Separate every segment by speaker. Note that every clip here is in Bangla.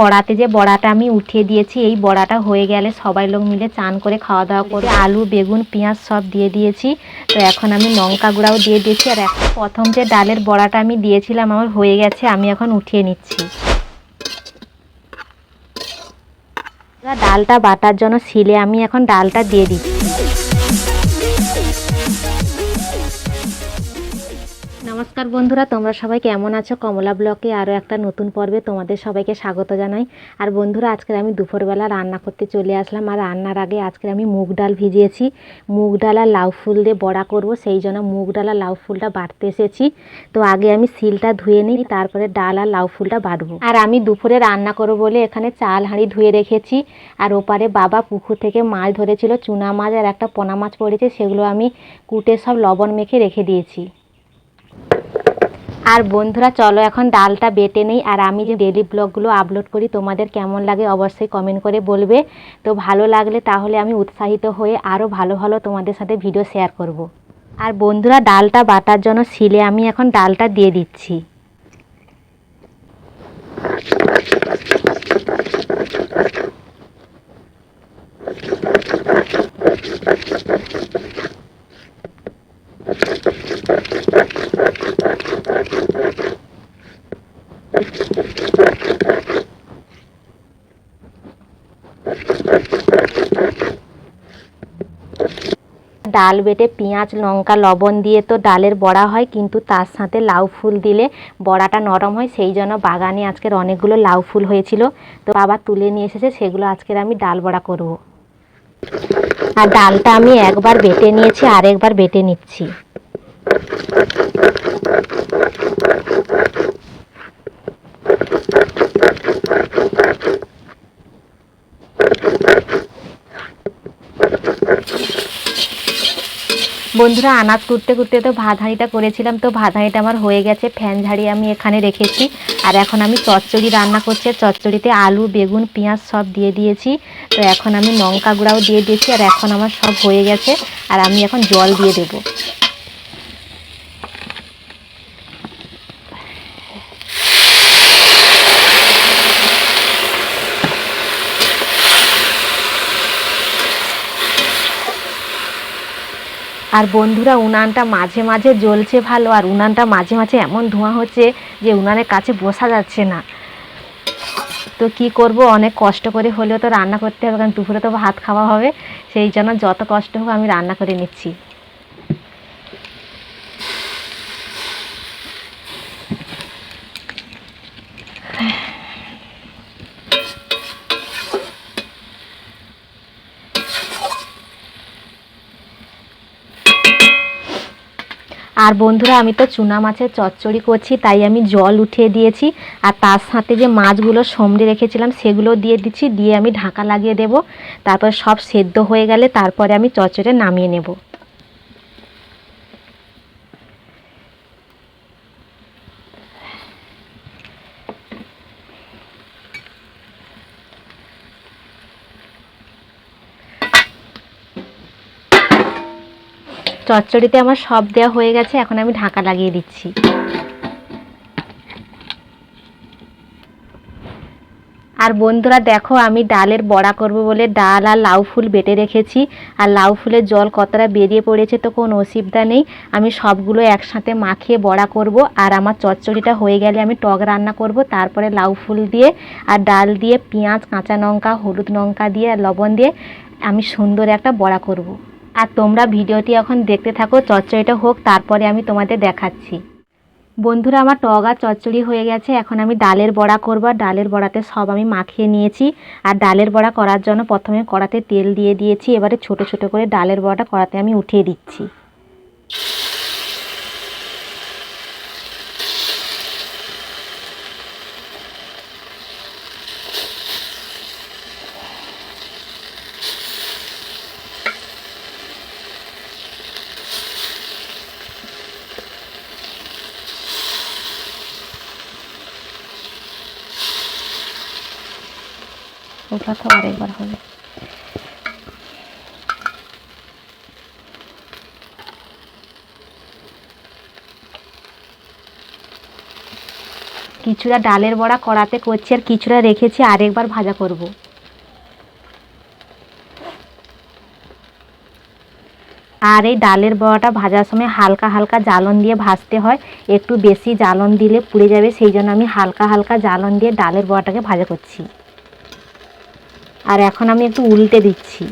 Speaker 1: কড়াতে যে বড়াটা আমি উঠিয়ে দিয়েছি, এই বড়াটা হয়ে গেলে সবাই লোক মিলে চান করে খাওয়া দাওয়া করে আলু, বেগুন, পেঁয়াজ সব দিয়ে দিয়েছি। তো এখন আমি লঙ্কা গুঁড়াও দিয়ে দিয়েছি আর এখন প্রথম যে ডালের বড়াটা আমি দিয়েছিলাম আমার হয়ে গেছে, আমি এখন উঠিয়ে নিচ্ছি। ডালটা বাটার জন্য শিলে আমি এখন ডালটা দিয়ে দিচ্ছি। নমস্কার বন্ধুরা, তোমরা সবাই কেমন আছো? কমলা ব্লকে আরও একটা নতুন পর্বে তোমাদের সবাইকে স্বাগত জানাই। আর বন্ধুরা আজকে আমি দুপুরবেলা রান্না করতে চলে আসলাম। আর রান্নার আগে আজকে আমি মুগ ডাল ভিজিয়েছি। মুগ ডাল আর লাউ ফুল দিয়ে বড়া করব, সেই জন্য মুগ ডাল আর লাউ ফুলটা বাটতে এসেছি। তো আগে আমি সিলটা ধুয়ে নিই, তারপরে ডাল আর লাউ ফুলটা বাটবো আর আমি দুপুরে রান্না করব বলে এখানে চাল হাঁড়ি ধুয়ে রেখেছি। আর ওপারে বাবা পুকুর থেকে মাছ ধরেছিল, চুনা মাছ আর একটা পোনা মাছ পড়েছে, সেগুলো আমি কুটে সব লবণ মেখে রেখে দিয়েছি। আর বন্ধুরা, চলো এখন ডালটা বেটে নেই আর আমি যে ডেলি ব্লগগুলো আপলোড করি, তোমাদের কেমন লাগে অবশ্যই কমেন্ট করে বলবে তো ভালো লাগলে তাহলে আমি উৎসাহিত হয়ে আরও ভালো ভালো তোমাদের সাথে ভিডিও শেয়ার করব। আর বন্ধুরা, ডালটা বাটার জন্য শিলে আমি এখন ডালটা দিয়ে দিচ্ছি ডাল বেটে পেঁয়াজ, লঙ্কা, লবণ দিয়ে তো ডালের বড়া হয়, কিন্তু তার সাথে লাউ ফুল দিলে বড়াটা নরম হয়, সেই জন্য বাগানে আজকের অনেকগুলো লাউ ফুল হয়েছিল। তো বাবা তুলে নিয়ে এসেছে, সেগুলো আজকের আমি ডাল বড়া করব। আর ডালটা আমি একবার বেটে নিয়েছি আর একবার বেটে নিচ্ছি। বন্ধুরা আনাজ কুটতে কুটতে তো ভাত হাঁড়িটা করেছিলাম, তো ভাত হাঁড়িটা আমার হয়ে গেছে, ফ্যান ঝাড়ি আমি এখানে রেখেছি। আর এখন আমি চচ্চড়ি রান্না করছি চচ্চড়িতে আলু, বেগুন, পেঁয়াজ সব দিয়ে দিয়েছি। তো এখন আমি লঙ্কা গুঁড়াও দিয়ে দিয়েছি, আর এখন আমার সব হয়ে গেছে, আর আমি এখন জল দিয়ে দেবো। আর বন্ধুরা, উনানটা মাঝে মাঝে জ্বলছে ভালো, আর উনানটা মাঝে মাঝে এমন ধোঁয়া হচ্ছে যে উনানের কাছে বসা যাচ্ছে না। তো কি করব, অনেক কষ্ট করে হলেও তো রান্না করতে হবে, কারণ দুপুরে তো ভাত খাওয়া হবে, সেই জন্য যত কষ্ট হোক আমি রান্না করে নিচ্ছি। আর বন্ধুরা, আমি তো চুনা মাছের চচ্চড়ি করছি, তাই আমি জল উঠিয়ে দিয়েছি, আর তার সাথে যে মাছগুলো সমড়ে রেখেছিলাম, সেগুলো দিয়ে দিচ্ছি, দিয়ে আমি ঢাকা লাগিয়ে দেব, তারপর সব সেদ্ধ হয়ে গেলে তারপরে আমি চচ্চড়ে নামিয়ে নেব। চচ্চড়িতে আমার সব দেওয়া হয়ে গেছে, এখন আমি ঢাকা লাগিয়ে দিচ্ছি। আর বন্ধুরা দেখো, আমি ডালের বড়া করব বলে ডাল আর লাউ ফুল বেটে রেখেছি। আর লাউ ফুলের জল কতটা বেরিয়ে পড়েছে তো কোনো অসুবিধা নেই। আমি সবগুলো একসাথে মাখিয়ে বড়া করব। আর আমার চচ্চড়িটা হয়ে গেলে আমি টক রান্না করব। তারপরে লাউ ফুল দিয়ে আর ডাল দিয়ে পেঁয়াজ, কাঁচা লঙ্কা, হলুদ লঙ্কা দিয়ে আর লবণ দিয়ে আমি সুন্দর একটা বড়া করব। আর তোমরা ভিডিওটি এখন দেখতে থাকো, চচ্চড়িটা হোক, তারপরে আমি তোমাদের দেখাচ্ছি। বন্ধুরা, আমার টক আর চচ্চড়ি হয়ে গেছে, এখন আমি ডালের বড়া করব ডালের বড়াতে সব আমি মাখিয়ে নিয়েছি। আর ডালের বড়া করার জন্য প্রথমে কড়াতে তেল দিয়ে দিয়েছি, এবারে ছোট ছোট করে ডালের বড়াটা কড়াতে আমি উঠিয়ে দিচ্ছি। ওটা তো আরেকবার হবে। কিছুটা ডালের বড়া কড়াতে করছি আর কিছুটা রেখেছি, আরেকবার ভাজা করব। আর এই ডালের বড়াটা ভাজার সময় হালকা হালকা জ্বালন দিয়ে ভাজতে হয়। একটু বেশি জ্বালন দিলে পুড়ে যাবে, সেই জন্য আমি হালকা হালকা জ্বালন দিয়ে ডালের বড়াটাকে ভাজা করছি। আর এখন আমি একটু উল্টে দিচ্ছি।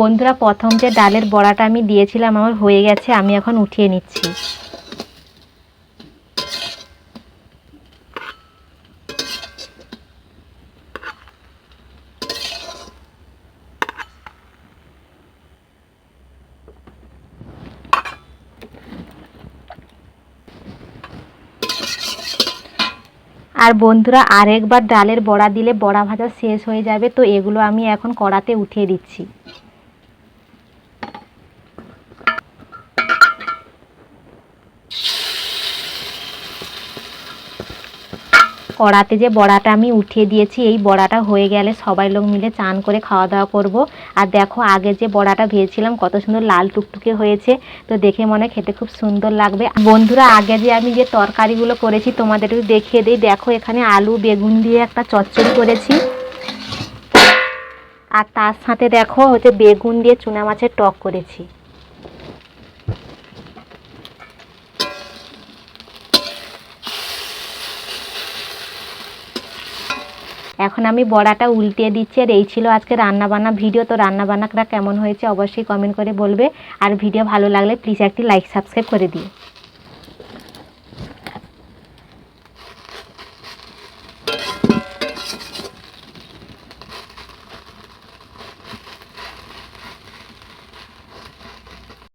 Speaker 1: বন্ধুরা, প্রথম যে ডালের বড়াটা আমি দিয়েছিলাম, আমার হয়ে গেছে, আমি এখন উঠিয়ে নিচ্ছি। আর বন্ধুরা, আরেকবার ডালের বড়া দিলে বড়া ভাজা শেষ হয়ে যাবে, তো এগুলো আমি এখন কড়াতে উঠিয়ে দিচ্ছি। কড়াতে যে বড়াটা আমি উঠিয়ে দিয়েছি, এই বড়াটা হয়ে গেলে সবাই লোক মিলে চান করে খাওয়া দাওয়া করব। আর দেখো, আগে যে বড়াটা ভেজেছিলাম, কত সুন্দর লাল টুকটুকে হয়েছে, তো দেখে মনে খেতে খুব সুন্দর লাগবে। বন্ধুরা, আগে যে আমি যে তরকারিগুলো করেছি, তোমাদের একটু দেখিয়ে দিই। দেখো, এখানে আলু, বেগুন দিয়ে একটা চচ্চড়ি করেছি। আর তার সাথে দেখো, হচ্ছে বেগুন দিয়ে চুনা মাছের টক করেছি। এখন আমি বড়াটা উল্টে দিচ্ছি আর এই ছিল আজকে রান্নাবান্না ভিডিও। তো রান্নাবান্নাটা কেমন হয়েছে অবশ্যই কমেন্ট করে বলবে। আর ভিডিও ভালো লাগলে প্লিজ একটি লাইক সাবস্ক্রাইব করে দিও।